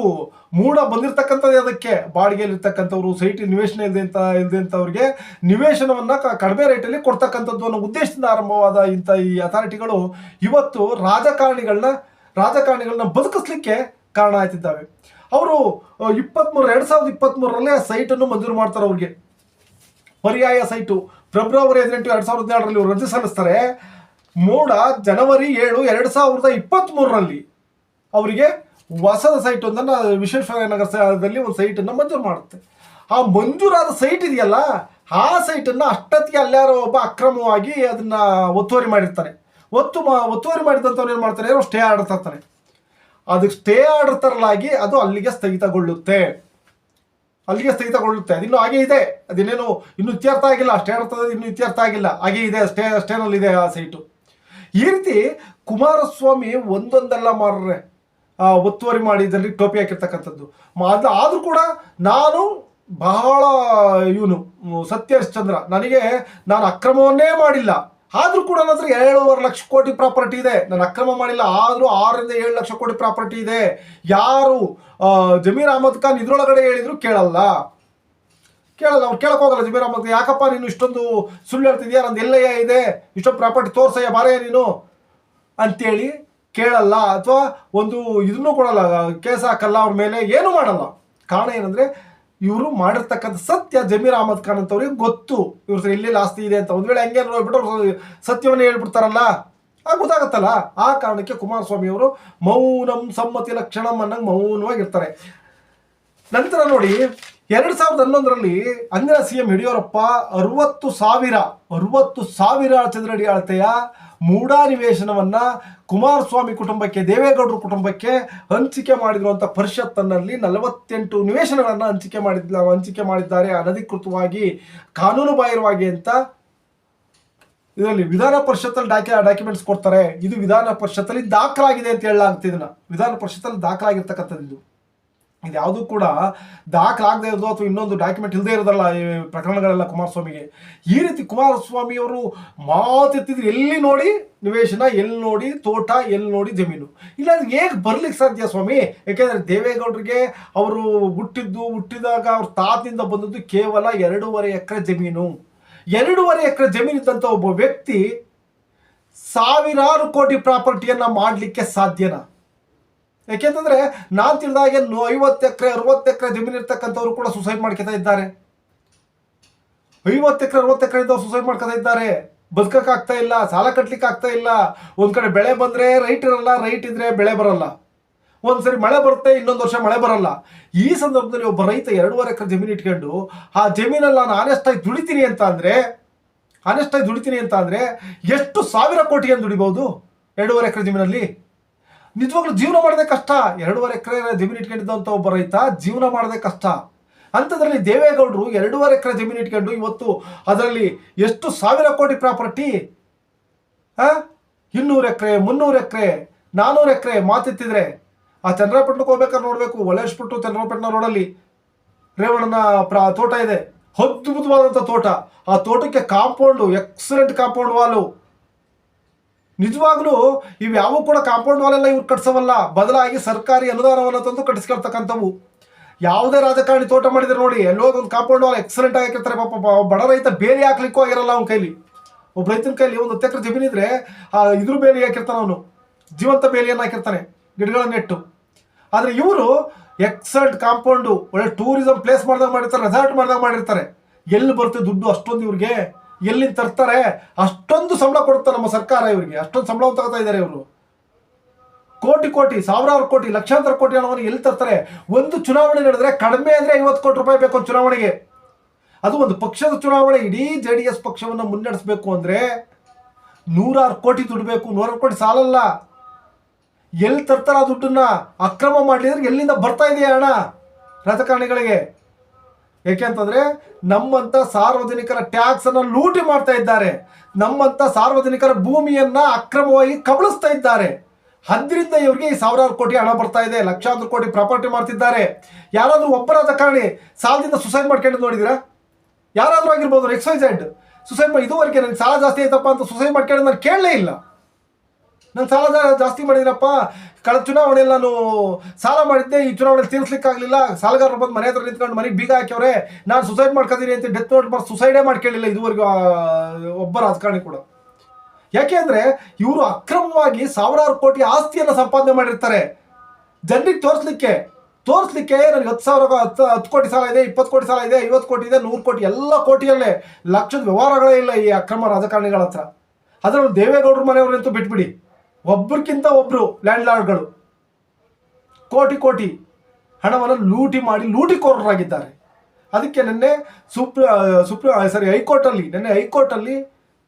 ಮೂಡ ಬಂದಿರತಕ್ಕಂಥದ್ದೇ ಅದಕ್ಕೆ. ಬಾಡಿಗೆಯಲ್ಲಿ ಇರ್ತಕ್ಕಂಥವ್ರು ಸೈಟ್ ನಿವೇಶನ ಇಲ್ಲದೆ ಅಂತ ಇಲ್ಲದೆ ಅಂತವ್ರಿಗೆ ನಿವೇಶನವನ್ನ ಕಡಿಮೆ ರೇಟಲ್ಲಿ ಕೊಡ್ತಕ್ಕಂಥದ್ದು ಅನ್ನೋ ಉದ್ದೇಶದಿಂದ ಆರಂಭವಾದ ಇಂಥ ಈ ಅಥಾರಿಟಿಗಳು ಇವತ್ತು ರಾಜಕಾರಣಿಗಳನ್ನ ರಾಜಕಾರಣಿಗಳನ್ನ ಬದುಕಿಸ್ಲಿಕ್ಕೆ ಕಾರಣ ಆಯ್ತಿದ್ದಾವೆ ಅವರು ಇಪ್ಪತ್ಮೂರು, ಎರಡು ಸಾವಿರದ ಇಪ್ಪತ್ಮೂರರಲ್ಲೇ ಸೈಟನ್ನು ಮಂಜೂರು ಮಾಡ್ತಾರೆ ಅವ್ರಿಗೆ. ಪರ್ಯಾಯ ಸೈಟು ಫೆಬ್ರವರಿ ಹದಿನೆಂಟು, ಎರಡು ಸಾವಿರದ ಹದಿನೇಳರಲ್ಲಿ ಇವರು ರಜೆ ಸಲ್ಲಿಸ್ತಾರೆ. ಮೂಡ ಜನವರಿ ಏಳು ಎರಡು ಸಾವಿರದ ಇಪ್ಪತ್ತ್ಮೂರರಲ್ಲಿ ಅವರಿಗೆ ಹೊಸದ ಸೈಟ್ ಒಂದನ್ನು ವಿಶ್ವೇಶ್ವರ ನಗರ ದಲ್ಲಿ ಒಂದು ಸೈಟನ್ನು ಮಂಜೂರು ಮಾಡುತ್ತೆ. ಆ ಮಂಜೂರಾದ ಸೈಟ್ ಇದೆಯಲ್ಲ, ಆ ಸೈಟನ್ನು ಅಷ್ಟೊತ್ತಿಗೆ ಅಲ್ಲಾರೋ ಒಬ್ಬ ಅಕ್ರಮವಾಗಿ ಅದನ್ನ ಒತ್ತುವರಿ ಮಾಡಿರ್ತಾರೆ. ಒತ್ತು ಮಾ, ಒತ್ತುವರಿ ಮಾಡಿದಂಥವ್ರು ಏನು ಮಾಡ್ತಾರೆ? ಏನೋ ಸ್ಟೇ ಆರ್ಡರ್ ತರ್ತಾರೆ. ಅದಕ್ಕೆ ಸ್ಟೇ ಆರ್ಡರ್ ತರಲಾಗಿ ಅದು ಅಲ್ಲಿಗೆ ಸ್ಥಗಿತಗೊಳ್ಳುತ್ತೆ. ಅಲ್ಲಿಗೆ ಸ್ಥಗಿತಗೊಳ್ಳುತ್ತೆ. ಅದಿನ್ನು ಹಾಗೆ ಇದೆ. ಅದಿನ್ನೇನು, ಇನ್ನು ಇತ್ಯರ್ಥ ಆಗಿಲ್ಲ. ಸ್ಟೇ ಆಡ್ತದೆ ಇನ್ನು ಇತ್ಯರ್ಥ ಆಗಿಲ್ಲ. ಹಾಗೆ ಇದೆ ಸ್ಟೇ ಸ್ಟೇನಲ್ಲಿದೆ ಆ ಸೈಟು ಈ ರೀತಿ ಕುಮಾರಸ್ವಾಮಿ ಒಂದೊಂದೆಲ್ಲ ಮಾರ್ರೆ ಒತ್ತುವರಿ ಮಾಡಿ ಇದರಲ್ಲಿ ಟೋಪಿ ಹಾಕಿರ್ತಕ್ಕಂಥದ್ದು. ಅದು ಆದರೂ ಕೂಡ ನಾನು ಬಹಳ ಇವನು ಸತ್ಯ ಹರಿಶ್ಚಂದ್ರ ನನಗೆ ನಾನು ಅಕ್ರಮವನ್ನೇ ಮಾಡಿಲ್ಲ. ಆದರೂ ಕೂಡ ನನ್ನ ಹತ್ರ ಲಕ್ಷ ಕೋಟಿ ಪ್ರಾಪರ್ಟಿ ಇದೆ. ನಾನು ಅಕ್ರಮ ಮಾಡಿಲ್ಲ. ಆದರೂ ಆರರಿಂದ ಏಳು ಲಕ್ಷ ಕೋಟಿ ಪ್ರಾಪರ್ಟಿ ಇದೆ. ಯಾರು ಜಮೀರ್ ಅಹಮದ್ ಖಾನ್ ಇದರೊಳಗಡೆ ಹೇಳಿದ್ರು ಕೇಳಲ್ಲ. ಕೇಳಲ್ಲ ಅವ್ರು ಕೇಳಕ್ ಹೋಗಲ್ಲ ಜಮೀರ್ ಯಾಕಪ್ಪ ನೀನು ಇಷ್ಟೊಂದು ಸುಳ್ಳು ಹೇಳ್ತಿದ್ಯಾ? ನಂದು ಎಲ್ಲಯ್ಯ ಇದೆ, ಇಷ್ಟೊಂದು ಪ್ರಾಪರ್ಟಿ ತೋರ್ಸಯ್ಯ, ಬಾರಯ್ಯ ನೀನು? ಅಂತೇಳಿ ಕೇಳಲ್ಲ, ಅಥವಾ ಒಂದು ಇದನ್ನು ಕೊಡಲ್ಲ, ಕೇಸ್ ಹಾಕಲ್ಲ, ಅವ್ರ ಮೇಲೆ ಏನು ಮಾಡಲ್ಲ. ಕಾರಣ ಏನಂದ್ರೆ, ಇವರು ಮಾಡಿರ್ತಕ್ಕಂಥ ಸತ್ಯ ಜಮೀರ್ ಅಹಮದ್ ಖಾನ್ ಅಂತವ್ರಿಗೆ ಗೊತ್ತು. ಇವ್ರ ಎಲ್ಲೆಲ್ಲಿ ಆಸ್ತಿ ಇದೆ ಅಂತ. ಒಂದು ವೇಳೆ ಹಂಗೆ ನೋಡ್ಬಿಟ್ಟು ಅವ್ರು ಸತ್ಯವನ್ನೇ ಹೇಳ್ಬಿಡ್ತಾರಲ್ಲ? ಆಗ ಗೊತ್ತಾಗತ್ತಲ್ಲ? ಆ ಕಾರಣಕ್ಕೆ ಕುಮಾರಸ್ವಾಮಿ ಅವರು ಮೌನಂ ಸಮ್ಮತಿ ಲಕ್ಷಣಂ ಅನ್ನಂಗೆ ಮೌನವಾಗಿರ್ತಾರೆ. ನಂತರ ನೋಡಿ ಎರಡ್ ಸಾವಿರದ ಹನ್ನೊಂದರಲ್ಲಿ ಅಂದಿನ ಸಿ ಎಂ ಯಡಿಯೂರಪ್ಪ ಅರವತ್ತು ಸಾವಿರ ಅರವತ್ತು ಸಾವಿರ ಚದರಡಿ ಅಳತೆಯ ಮೂಡಾ ನಿವೇಶನವನ್ನ ಕುಮಾರಸ್ವಾಮಿ ಕುಟುಂಬಕ್ಕೆ, ದೇವೇಗೌಡರ ಕುಟುಂಬಕ್ಕೆ ಹಂಚಿಕೆ ಮಾಡಿರುವಂತ ಪರಿಷತ್ತನ್ನಲ್ಲಿ ನಲವತ್ತೆಂಟು ನಿವೇಶನಗಳನ್ನು ಹಂಚಿಕೆ ಮಾಡಿದ್ದ ಹಂಚಿಕೆ ಮಾಡಿದ್ದಾರೆ ಅನಧಿಕೃತವಾಗಿ, ಕಾನೂನು ಬಾಹಿರವಾಗಿ ಅಂತ ಇದರಲ್ಲಿ ವಿಧಾನ ಪರಿಷತ್ತಲ್ಲಿ ಡಾಕ್ಯ ಡಾಕ್ಯುಮೆಂಟ್ಸ್ ಕೊಡ್ತಾರೆ. ಇದು ವಿಧಾನ ಪರಿಷತ್ತಲ್ಲಿ ದಾಖಲಾಗಿದೆ ಅಂತ ಹೇಳಲಾಗುತ್ತೆ ಇದನ್ನ. ವಿಧಾನ ಪರಿಷತ್ತಲ್ಲಿ ದಾಖಲಾಗಿರ್ತಕ್ಕಂಥದ್ದು ಇದು ಯಾವುದೂ ಕೂಡ ದಾಖಲಾಗದೇ ಇರೋದು ಅಥವಾ ಇನ್ನೊಂದು ಡಾಕ್ಯುಮೆಂಟ್ ಇಲ್ಲದೆ ಇರೋದಲ್ಲ ಈ ಪ್ರಕರಣಗಳೆಲ್ಲ ಕುಮಾರಸ್ವಾಮಿಗೆ. ಈ ರೀತಿ ಕುಮಾರಸ್ವಾಮಿ ಅವರು ಮಾತೆತ್ತಿದ್ರು ಎಲ್ಲಿ ನೋಡಿ? ನಿವೇಶನ, ಎಲ್ಲಿ ನೋಡಿ? ತೋಟ, ಎಲ್ಲಿ ನೋಡಿ? ಜಮೀನು. ಇಲ್ಲ ಹೇಗೆ ಬರ್ಲಿಕ್ಕೆ ಸಾಧ್ಯ ಸ್ವಾಮಿ? ಯಾಕೆಂದರೆ ದೇವೇಗೌಡರಿಗೆ ಅವರು ಹುಟ್ಟಿದ್ದು, ಹುಟ್ಟಿದಾಗ ಅವ್ರ ತಾತನಿಂದ ಬಂದದ್ದು ಕೇವಲ ಎರಡೂವರೆ ಎಕರೆ ಜಮೀನು. ಎರಡೂವರೆ ಎಕರೆ ಜಮೀನು ಇದ್ದಂಥ ಒಬ್ಬ ವ್ಯಕ್ತಿ ಸಾವಿರಾರು ಕೋಟಿ ಪ್ರಾಪರ್ಟಿಯನ್ನು ಮಾಡಲಿಕ್ಕೆ ಸಾಧ್ಯನಾ? ಯಾಕೆಂತಂದ್ರೆ ನಾನು ತಿಳಿದಾಗೆ ಐವತ್ತು ಎಕರೆ, ಅರವತ್ತು ಎಕರೆ ಜಮೀನು ಇರ್ತಕ್ಕಂಥವ್ರು ಕೂಡ ಸುಸೈಡ್ ಮಾಡ್ಕೊತಾ ಇದ್ದಾರೆ. ಐವತ್ತು ಎಕರೆ, ಅರವತ್ತು ಎಕರೆ ಇದ್ದವ್ರು ಸುಸೈಡ್ ಮಾಡ್ಕೊತಾ ಇದ್ದಾರೆ. ಬದುಕಕ್ ಆಗ್ತಾ ಇಲ್ಲ, ಸಾಲ ಕಟ್ಲಿಕ್ಕೆ ಆಗ್ತಾ ಇಲ್ಲ. ಒಂದ್ ಕಡೆ ಬೆಳೆ ಬಂದ್ರೆ ರೈಟ್ ಇರಲ್ಲ, ರೈಟ್ ಇದ್ರೆ ಬೆಳೆ ಬರಲ್ಲ. ಒಂದ್ಸರಿ ಮಳೆ ಬರುತ್ತೆ, ಇನ್ನೊಂದು ವರ್ಷ ಮಳೆ ಬರಲ್ಲ. ಈ ಸಂದರ್ಭದಲ್ಲಿ ಒಬ್ಬ ರೈತ ಎರಡೂವರೆ ಎಕರೆ ಜಮೀನು ಇಟ್ಕೊಂಡು, ಆ ಜಮೀನಲ್ಲಿ ನಾನು ಆನೆಸ್ಟ್ ಆಗಿ ದುಡಿತೀನಿ ಅಂತ ಅಂದ್ರೆ ಆನೆಸ್ಟ್ ಆಗಿ ದುಡಿತೀನಿ ಅಂತ ಅಂದ್ರೆ, ಎಷ್ಟು ಸಾವಿರ ಕೋಟಿಯನ್ನು ದುಡಿಬಹುದು? ಎರಡೂವರೆ ಎಕರೆ ಜಮೀನಲ್ಲಿ? ನಿಜವಾಗ್ಲೂ ಜೀವನ ಮಾಡದೆ ಕಷ್ಟ. ಎರಡೂವರೆ ಎಕರೆ ಜಮೀನು ಇಟ್ಕೊಂಡಿದ್ದಂಥ ಒಬ್ಬ ರೈತ ಜೀವನ ಮಾಡದೆ ಕಷ್ಟ. ಅಂಥದ್ರಲ್ಲಿ ದೇವೇಗೌಡರು ಎರಡೂವರೆ ಎಕರೆ ಜಮೀನು ಇಟ್ಕೊಂಡು ಇವತ್ತು ಅದರಲ್ಲಿ ಎಷ್ಟು ಸಾವಿರ ಕೋಟಿ ಪ್ರಾಪರ್ಟಿ? ಇನ್ನೂರು ಎಕರೆ, ಮುನ್ನೂರು ಎಕರೆ ನಾನ್ನೂರು ಎಕರೆ ಮಾತಿತ್ತಿದ್ರೆ ಆ ಚಂದ್ರಪಟ್ಟಣಕ್ಕೆ ಹೋಗ್ಬೇಕಾದ್ರೆ ನೋಡಬೇಕು. ಒಳ್ಳೆಸ್ಬಿಟ್ಟು ಚಂದ್ರಪಟ್ಟಣ ರೋಡಲ್ಲಿ ರೇವಣ್ಣನ ಪ್ರ ತೋಟ ಇದೆ. ಅದ್ಭುತವಾದಂಥ ತೋಟ. ಆ ತೋಟಕ್ಕೆ ಕಾಂಪೌಂಡು, ಎಕ್ಸಲೆಂಟ್ ಕಾಂಪೌಂಡ್ ವಾಲು. ನಿಜವಾಗ್ಲೂ ಇವು ಯಾವ ಕೂಡ ಕಾಂಪೌಂಡ್ ವಾಲೆಲ್ಲ ಇವ್ರು ಕಟ್ಸವಲ್ಲ. ಬದಲಾಗಿ ಸರ್ಕಾರಿ ಅನುದಾನವನ್ನು ತಂದು ಕಟ್ಟಿಸ್ಕೊಳ್ತಕ್ಕಂಥವು. ಯಾವುದೇ ರಾಜಕಾರಣಿ ತೋಟ ಮಾಡಿದ್ರೆ ನೋಡಿ, ಎಲ್ಲೋ ಒಂದು ಕಾಂಪೌಂಡ್ ವಾಲ್ ಎಕ್ಸಲೆಂಟ್ ಆಗಿರ್ತಾರೆ ಪಾಪ ಬಡ ರೈತ ಬೇಲಿ ಹಾಕ್ಲಿಕ್ಕೂ ಆಗಿರಲ್ಲ ಅವನ ಕೈಲಿ. ಒಬ್ಬ ರೈತನ ಕೈಲಿ ಒಂದು ಹತ್ತು ಎಕರೆ ಜಮೀನಿದ್ರೆ ಆ ಇದ್ರ ಬೇಲಿ ಹಾಕಿರ್ತಾನೆ ಅವನು. ಜೀವಂತ ಬೇಲಿಯನ್ನು ಹಾಕಿರ್ತಾನೆ, ಗಿಡಗಳನ್ನ ನೆಟ್ಟು. ಆದರೆ ಇವರು ಎಕ್ಸಲೆಂಟ್ ಕಾಂಪೌಂಡು, ಒಳ್ಳೆ ಟೂರಿಸಂ ಪ್ಲೇಸ್ ಮಾಡ್ದಾಗ ಮಾಡಿರ್ತಾರೆ, ರೆಸಾರ್ಟ್ ಮಾಡ್ದಾಗ ಮಾಡಿರ್ತಾರೆ. ಎಲ್ಲಿ ಬರುತ್ತೆ ದುಡ್ಡು ಅಷ್ಟೊಂದು ಇವ್ರಿಗೆ. ಎಲ್ಲಿಂದ ತರ್ತಾರೆ? ಅಷ್ಟೊಂದು ಸಂಬಳ ಕೊಡುತ್ತೆ ನಮ್ಮ ಸರ್ಕಾರ ಇವರಿಗೆ. ಅಷ್ಟೊಂದು ಸಂಬಳ ತಗೋತಾ ಇದ್ದಾರೆ ಇವರು. ಕೋಟಿ ಕೋಟಿ, ಸಾವಿರಾರು ಕೋಟಿ, ಲಕ್ಷಾಂತರ ಕೋಟಿ ಹಣವನ್ನು ಎಲ್ಲಿ ತರ್ತಾರೆ? ಒಂದು ಚುನಾವಣೆ ನಡೆದ್ರೆ ಕಡಿಮೆ ಅಂದ್ರೆ ಐವತ್ತು ಕೋಟಿ ರೂಪಾಯಿ ಬೇಕು ಒಂದು ಚುನಾವಣೆಗೆ. ಅದು ಒಂದು ಪಕ್ಷದ ಚುನಾವಣೆ. ಇಡೀ ಜೆ ಡಿ ಎಸ್ ಪಕ್ಷವನ್ನು ಮುನ್ನಡೆಸಬೇಕು ಅಂದ್ರೆ ನೂರಾರು ಕೋಟಿ ದುಡ್ಡು ಬೇಕು. ನೂರಾರು ಕೋಟಿ ಸಾಲಲ್ಲ. ಎಲ್ಲಿ ತರ್ತಾರ ದುಡ್ಡನ್ನ? ಅಕ್ರಮ ಮಾಡಲಿದ್ರೆ ಎಲ್ಲಿಂದ ಬರ್ತಾ ಇದೆಯಾ ಹಣ? ರಾಜಕಾರಣಿಗಳಿಗೆ. ಏಕೆಂತಂದ್ರೆ ನಮ್ಮಂತ ಸಾರ್ವಜನಿಕರ ಟ್ಯಾಕ್ಸ್ ಅನ್ನ ಲೂಟಿ ಮಾಡ್ತಾ ಇದ್ದಾರೆ. ನಮ್ಮಂತ ಸಾರ್ವಜನಿಕರ ಭೂಮಿಯನ್ನ ಅಕ್ರಮವಾಗಿ ಕಬಳಿಸ್ತಾ ಇದ್ದಾರೆ. ಅದರಿಂದ ಇವ್ರಿಗೆ ಈ ಸಾವಿರಾರು ಕೋಟಿ ಹಣ ಬರ್ತಾ ಇದೆ, ಲಕ್ಷಾಂತರ ಕೋಟಿ ಪ್ರಾಪರ್ಟಿ ಮಾಡ್ತಿದ್ದಾರೆ. ಯಾರಾದರೂ ಒಬ್ಬರಾದ ರಾಜಕಾರಣಿ ಸಾಲದಿಂದ ಸುಸೈಡ್ ಮಾಡ್ಕೊಂಡು ನೋಡಿದಿರಾ? ಯಾರಾದರೂ ಆಗಿರ್ಬೋದು ಝೆಡ್ ಸುಸೈಡ್ ಇದುವರೆಗೆ ನನಗೆ ಸಾಲ ಜಾಸ್ತಿ ಆಯ್ತಪ್ಪ ಅಂತ ಸುಸೈಡ್ ಮಾಡ್ಕೊಂಡು ನಾನು ಕೇಳಲೇ ಇಲ್ಲ. ನಾನು ಸಾಲ ಜಾಸ್ತಿ ಮಾಡಿದ್ರಪ್ಪ ಕಳೆದ ಚುನಾವಣೆಯಲ್ಲಿ ನಾನು ಸಾಲ ಮಾಡಿದ್ದೆ. ಈ ಚುನಾವಣೆ ತೀರಿಸ್ಲಿಕ್ಕಾಗಲಿಲ್ಲ. ಸಾಲಗಾರರು ಬಂದು ಮನೆ ಹತ್ರ ನಿಂತ್ಕೊಂಡು ಮನೆಗೆ ಬೀಗ ಹಾಕ್ಯವ್ರೆ, ನಾನು ಸುಸೈಡ್ ಮಾಡ್ಕೊಂಡಿದ್ದೀನಿ ಅಂತ ಡೆತ್ ನೋಟ್ ಬರ್ ಸುಸೈಡೇ ಮಾಡ್ಕೊಳ್ಳಿಲ್ಲ ಇದುವರೆಗೂ ಒಬ್ಬ ರಾಜಕಾರಣಿ ಕೂಡ. ಯಾಕೆ ಅಂದರೆ ಇವರು ಅಕ್ರಮವಾಗಿ ಸಾವಿರಾರು ಕೋಟಿ ಆಸ್ತಿಯನ್ನು ಸಂಪಾದನೆ ಮಾಡಿರ್ತಾರೆ. ಜನರಿಗೆ ತೋರಿಸ್ಲಿಕ್ಕೆ ತೋರಿಸ್ಲಿಕ್ಕೆ ನನಗೆ ಹತ್ತು ಸಾವಿರ, ಹತ್ತು ಹತ್ತು ಕೋಟಿ ಸಾಲ ಇದೆ, ಇಪ್ಪತ್ತು ಕೋಟಿ ಸಾಲ ಇದೆ, ಐವತ್ತು ಕೋಟಿ ಇದೆ, ನೂರು ಕೋಟಿ, ಎಲ್ಲ ಕೋಟಿಯಲ್ಲೇ ಲಕ್ಷದ ವ್ಯವಹಾರಗಳೇ ಇಲ್ಲ ಈ ಅಕ್ರಮ ರಾಜಕಾರಣಿಗಳ ಹತ್ರ. ಅದರಲ್ಲೂ ದೇವೇಗೌಡರ ಮನೆಯವರಂತೂ ಬಿಟ್ಬಿಡಿ. ಒಬ್ಬರಿಗಿಂತ ಒಬ್ರು ಲ್ಯಾಂಡ್ ಲಾರ್ಡ್ಗಳು ಕೋಟಿ ಕೋಟಿ ಹಣವನ್ನು ಲೂಟಿ ಮಾಡಿ ಲೂಟಿಕೋರರಾಗಿದ್ದಾರೆ. ಅದಕ್ಕೆ ನಿನ್ನೆ ಸುಪ್ರೀ ಸುಪ್ರೀ, ಸಾರಿ ಹೈಕೋರ್ಟಲ್ಲಿ, ನಿನ್ನೆ ಹೈಕೋರ್ಟಲ್ಲಿ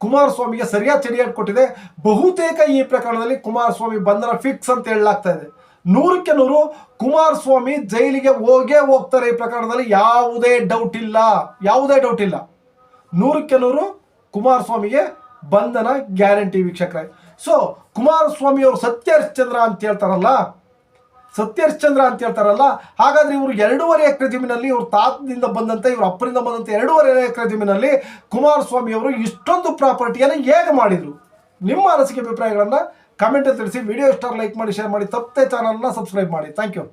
ಕುಮಾರಸ್ವಾಮಿಗೆ ಸರಿಯಾದ ಚಡಿಯಾಗಿ ಕೊಟ್ಟಿದೆ. ಬಹುತೇಕ ಈ ಪ್ರಕರಣದಲ್ಲಿ ಕುಮಾರಸ್ವಾಮಿ ಬಂಧನ ಫಿಕ್ಸ್ ಅಂತ ಹೇಳಲಾಗ್ತಾ ಇದೆ. ನೂರಕ್ಕೆ ನೂರು ಕುಮಾರಸ್ವಾಮಿ ಜೈಲಿಗೆ ಹೋಗೇ ಹೋಗ್ತಾರೆ ಈ ಪ್ರಕರಣದಲ್ಲಿ. ಯಾವುದೇ ಡೌಟ್ ಇಲ್ಲ. ಯಾವುದೇ ಡೌಟ್ ಇಲ್ಲ. ನೂರಕ್ಕೆ ನೂರು ಕುಮಾರಸ್ವಾಮಿಗೆ ಬಂಧನ ಗ್ಯಾರಂಟಿ ವೀಕ್ಷಕರೇ. ಸೊ ಕುಮಾರಸ್ವಾಮಿ ಅವರು ಸತ್ಯ ಹರಿಶ್ಚಂದ್ರ ಅಂತ ಹೇಳ್ತಾರಲ್ಲ? ಸತ್ಯ ಹರಿಶ್ಚಂದ್ರ ಅಂತ ಹೇಳ್ತಾರಲ್ಲ? ಹಾಗಾದ್ರೆ ಇವರು ಎರಡೂವರೆ ಎಕರೆ ಜಮೀನಲ್ಲಿ ಇವರು ತಾತದಿಂದ ಬಂದಂತೆ, ಇವರು ಅಪ್ಪರಿಂದ ಬಂದಂತ ಎರಡೂವರೆ ಎಕರೆ ಜಮೀನಲ್ಲಿ ಕುಮಾರಸ್ವಾಮಿ ಅವರು ಇಷ್ಟೊಂದು ಪ್ರಾಪರ್ಟಿಯನ್ನು ಹೇಗೆ ಮಾಡಿದ್ರು? ನಿಮ್ಮ ಅನಿಸಿಕೆ ಅಭಿಪ್ರಾಯಗಳನ್ನು ಕಮೆಂಟ್ ತಿಳಿಸಿ. ವಿಡಿಯೋ ಇಷ್ಟ ಲೈಕ್ ಮಾಡಿ ಶೇರ್ ಮಾಡಿ. ತಪ್ಪದೆ ಚಾನಲ್ನ ಸಬ್ಸ್ಕ್ರೈಬ್ ಮಾಡಿ. Thank you